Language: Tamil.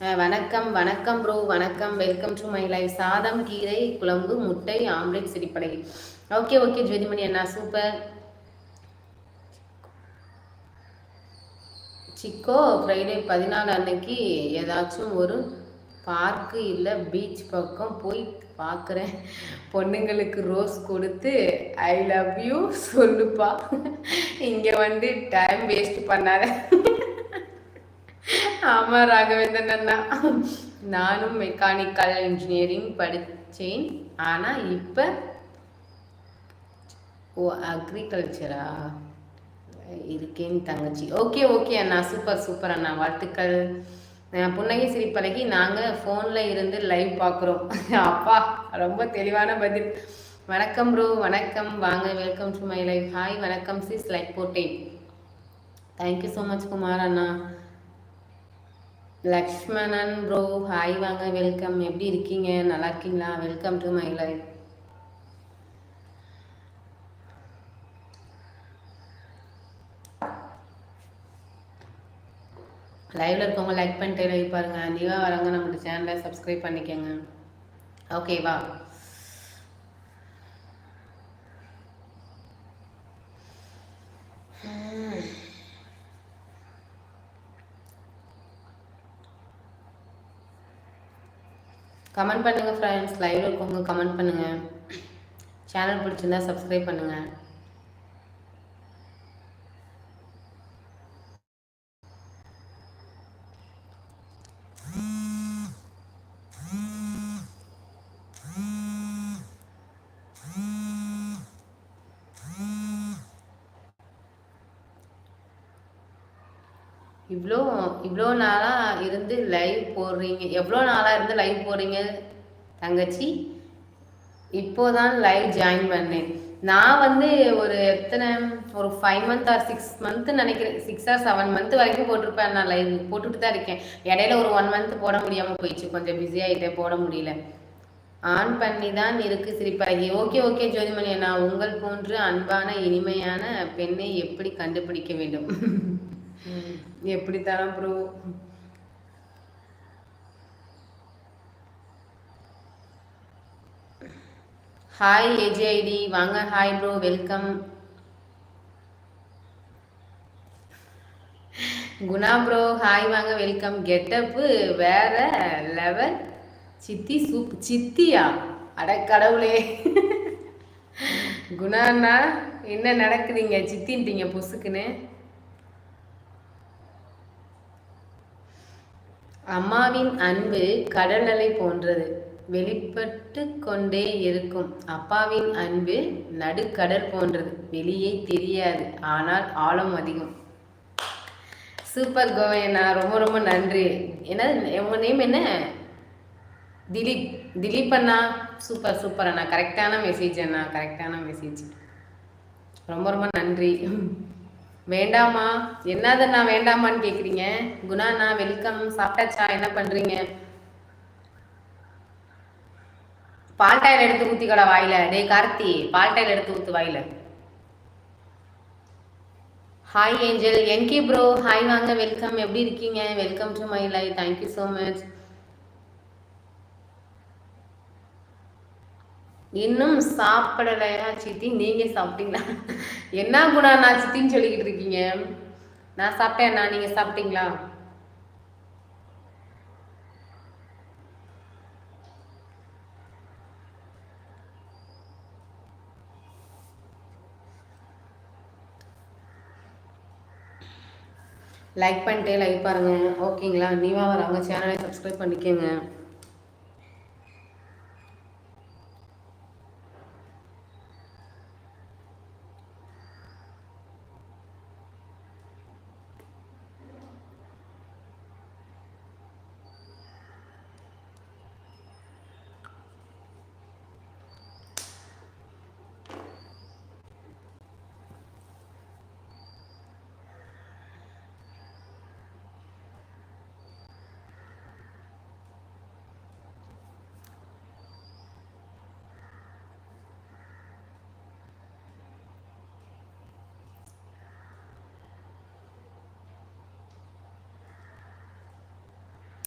வணக்கம் வணக்கம் ப்ரோ வணக்கம். வெல்கம் டு மை லைஃப் சாதம் கீரை குழம்பு முட்டை ஆம்லெட் சிரிப்படை. ஓகே ஓகே ஜோதிமணி அண்ணா சூப்பர் சிக்கோ ஃப்ரைடே பதினாலு அன்னைக்கு ஏதாச்சும் ஒரு பார்க்கு இல்லை பீச் பக்கம் போய் பார்க்குறேன் பொண்ணுங்களுக்கு ரோஸ் கொடுத்து ஐ லவ் யூ சொல்லுப்பா. இங்கே வந்து டைம் வேஸ்ட் பண்ணாத. ஆமாம் ராகவேந்தன் அண்ணா. நானும் மெக்கானிக்கல் இன்ஜினியரிங் படித்தேன் ஆனால் இப்போ ஓ அக்ரிகல்ச்சரா இருக்கேன் தங்கச்சி. ஓகே ஓகே அண்ணா. சூப்பர் சூப்பர் அண்ணா. வாழ்த்துக்கள். புன்னகை சிரிப்பழகி நாங்கள் ஃபோனில் இருந்து லைவ் பார்க்குறோம். அப்பா ரொம்ப தெளிவான பதில். வணக்கம் ப்ரோ வணக்கம். வாங்க welcome to my life hi வணக்கம் சிஸ் லைக் போட்டேன். Thank you so much Kumar Anna. Lakshmanan bro hi வாங்க வெல்கம் எப்படி இருக்கீங்க? நல்லா இருக்கீங்களா? வெல்கம் டு மை லைஃப் லைவ்ல இருக்கவங்க லைக் பண்ணிட்டு லைவ் பாருங்க. நீவா வரவங்க நம்மளோட சேனலை சப்ஸ்கிரைப் பண்ணிக்கோங்க. ஓகேவா கமெண்ட் பண்ணுங்கள் ஃப்ரெண்ட்ஸ் லைவ்ல இருக்கவங்க கமெண்ட் பண்ணுங்கள் சேனல் பிடிச்சிருந்தா சப்ஸ்கிரைப் பண்ணுங்கள் இவ்வளோ இவ்வளோ நாளாக இருந்து லைவ் போடுறீங்க. எவ்வளோ நாளாக இருந்து லைவ் போடுறீங்க தங்கச்சி? இப்போதான் லைவ் ஜாயின் பண்ணேன். நான் வந்து ஒரு எத்தனை ஒரு five month or six month நினைக்கிறேன். சிக்ஸ் ஆர் செவன் மந்த் வரைக்கும் போட்டிருப்பேன் நான் லைவ் போட்டுட்டு தான் இருக்கேன். இடையில ஒரு ஒன் மந்த் போட முடியாமல் போயிடுச்சு. கொஞ்சம் பிஸியாகிட்டேன் போட முடியல. ஆன் பண்ணி தான் இருக்கு சிரிப்பாகி. ஓகே ஓகே ஜோதிமணி நான் உங்கள் போன்று அன்பான இனிமையான பெண்ணை எப்படி கண்டுபிடிக்க வேண்டும்? எப்படி தரேன் ப்ரோ ஹாய் ஏஜிஐடி வாங்க hi bro welcome Guna bro hi வாங்க வெல்கம் கெட்டப்பு வேற லெவல் சித்தி சூப் சித்தியா? அட கடவுளே. குணாண்ணா என்ன நடக்குதுங்க? சித்தின்ட்டீங்க பொசுக்குன்னு. அம்மாவின் அன்பு கடல் அலை போன்றது. வெளிப்பட்டு கொண்டே இருக்கும். அப்பாவின் அன்பு நடுக்கடல் போன்றது. வெளியே தெரியாது. ஆனால் ஆழம் அதிகம். சூப்பர் கோவையண்ணா ரொம்ப ரொம்ப நன்றி. என்ன உங்கள் நேம் என்ன? திலீப். திலீப் அண்ணா. சூப்பர் சூப்பர் அண்ணா. கரெக்டான மெசேஜ் அண்ணா. கரெக்டான மெசேஜ் ரொம்ப ரொம்ப நன்றி. வேண்டாமா என்னதுண்ணா வேண்டாமான்னு கேக்குறீங்க? குணாண்ணா வெல்கம் சாப்பிட்டாச்சா? என்ன பண்றீங்க? பால்டாயில் எடுத்து ஊற்றிக்கடா வாயில. டே கார்த்தி பால்டாயில் எடுத்து ஊத்து வாயில. Hi angel NK bro hi வாங்க. வெல்கம் எப்படி இருக்கீங்க? Welcome to my life thank you so much இன்னும் சாப்பிடலையா சித்தி? நீங்க சாப்பிட்டீங்களா? என்ன குணா நான் சித்தின்னு சொல்லிக்கிட்டு இருக்கீங்க? நான் சாப்பிட்டேன் நான் நீங்க சாப்பிட்டீங்களா? லைக் பண்ணிட்டு லைக் பாருங்க. ஓகேங்களா நீவா வரவங்க சேனலை சப்ஸ்கிரைப் பண்ணிக்கோங்க.